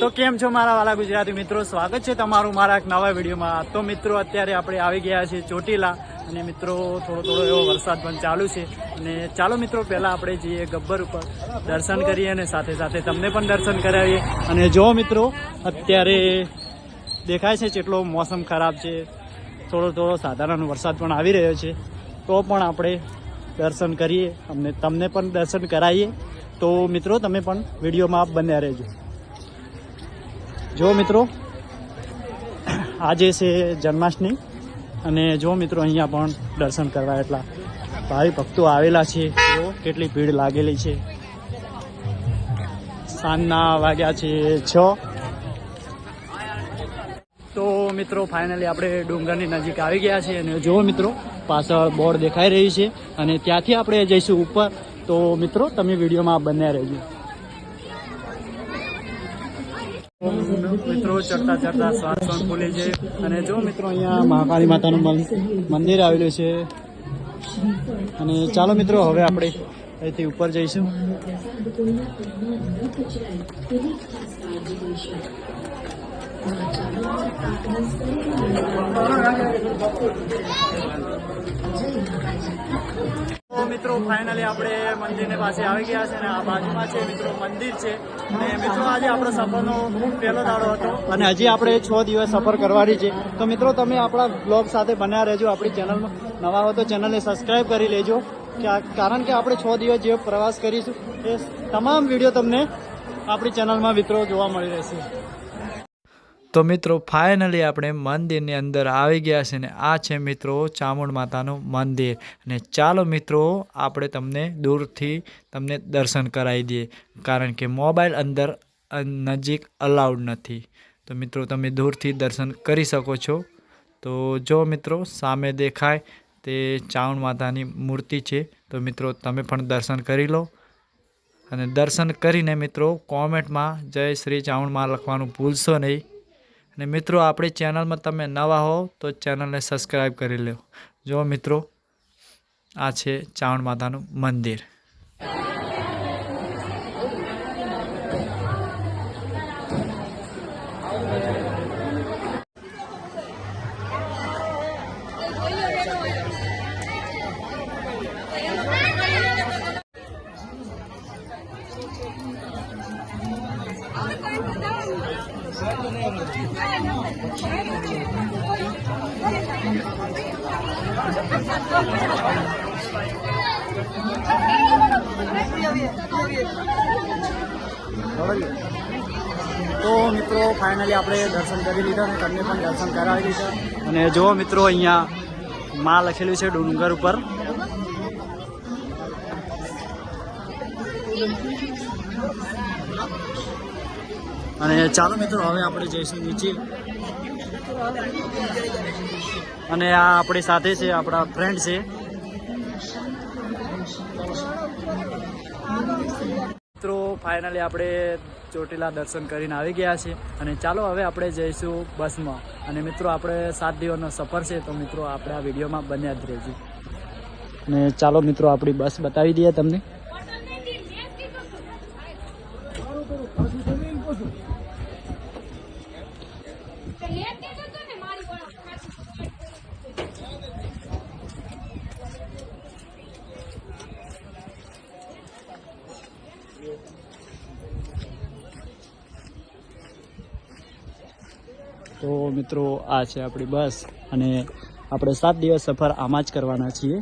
તો કેમ છો મારા વાલા ગુજરાતી મિત્રો? સ્વાગત છે તમારું મારા એક નવા વિડીયોમાં. તો મિત્રો, અત્યારે આપણે આવી ગયા છીએ ચોટીલા અને મિત્રો, થોડો થોડો એવો વરસાદ પણ ચાલુ છે. અને ચાલો મિત્રો, પહેલાં આપણે જઈએ ગબ્બર ઉપર. દર્શન કરીએ અને સાથે સાથે તમને પણ દર્શન કરાવીએ. અને જો મિત્રો, અત્યારે દેખાય છે જેટલો મોસમ ખરાબ છે. થોડો થોડો સાધારણ વરસાદ પણ આવી રહ્યો છે. તો પણ આપણે દર્શન કરીએ. અમને, તમને પણ દર્શન કરાવીએ. તો મિત્રો, તમે પણ વિડીયોમાં બન્યા રહેજો. જો મિત્રો આજે છે જન્માષ્ટમી, અને જો મિત્રો અહીંયા પણ દર્શન કરવા એટલા ભાવિ ભક્તો આવેલા છે. જો કેટલી ભીડ લાગેલી છે. સાંજના વાગ્યા છે છ. તો મિત્રો ફાઇનલી આપણે ડુંગરની નજીક આવી ગયા છે અને જો મિત્રો, પાછળ બોર્ડ દેખાઈ રહ્યું છે અને ત્યાંથી આપણે જઈશું ઉપર. તો મિત્રો, તમે વિડીયોમાં બન્યા રહેજો. મિત્રો, ચડતા ચડતા શ્વાસ ફૂલે છે. અને જો મિત્રો, અહીંયા મહાકાળી માતાનું મંદિર આવેલું છે. અને ચાલો મિત્રો, હવે આપણે અહીંથી ઉપર જઈશું તો મિત્રો ફાઇનલી આપણે મંદિરની પાસે આવી ગયા છે અને આ બાજુમાં છે મિત્રો મંદિર છે. અને મિત્રો આજે આપણો સફરનો પહેલો દાડો હતો. અને હજી આપણે છ દિવસ સફર કરવાની છે. તો મિત્રો તમે આપણા બ્લોગ સાથે બન્યા રહેજો. આપણી ચેનલમાં નવા હો તો ચેનલને સબસ્ક્રાઈબ કરી લેજો. કારણ કે આપણે છ દિવસ જે પ્રવાસ કરીશું. એ તમામ વીડિયો તમને આપણી ચેનલમાં મિત્રો જોવા મળી રહેશે. તો મિત્રો ફાઇનલી આપણે મંદિરની અંદર આવી ગયા છે ને આ છે મિત્રો ચામુંડ માતાનું મંદિર. અને ચાલો મિત્રો, આપણે તમને દૂરથી તમને દર્શન કરાવી દઈએ. કારણ કે મોબાઈલ અંદર નજીક અલાઉડ નથી. તો મિત્રો, તમે દૂરથી દર્શન કરી શકો છો. તો જો મિત્રો, સામે દેખાય તે ચામુંડ માતાની મૂર્તિ છે. તો મિત્રો, તમે પણ દર્શન કરી લો. અને દર્શન કરીને મિત્રો કોમેન્ટમાં જય શ્રી ચામુંડમાં લખવાનું ભૂલશો નહીં. અને મિત્રો, આપણી ચેનલમાં તમે નવા હો તો ચેનલને સબસ્ક્રાઈબ કરી લો જો મિત્રો, આ છે ચાવણ માતાનું મંદિર. તો મિત્રો ફાઇનલી આપણે દર્શન કરી લીધા અને તમને પણ દર્શન કરાવી દીધા અને જો મિત્રો, અહીંયા માં લખેલું છે ડુંગર ઉપર. અને ચાલો મિત્રો, હવે આપણે જઈશું નીચે અને આ આપણી સાથે છે, આપણા ફ્રેન્ડ છે. મિત્રો ફાઇનલી આપણે ચોટીલા દર્શન કરીને આવી ગયા છે અને ચાલો હવે આપણે જઈશું બસમાં. અને મિત્રો, આપણે સાત દિવસનો સફર છે, તો મિત્રો, આપણે આ વિડીયોમાં બન્યા જ રહેજો. અને ચાલો મિત્રો, આપણી બસ બતાવી દઈએ તમને. તો મિત્રો, આ છે આપણી બસ અને આપણે સાત દિવસ સફર આમાં જ કરવાના છીએ.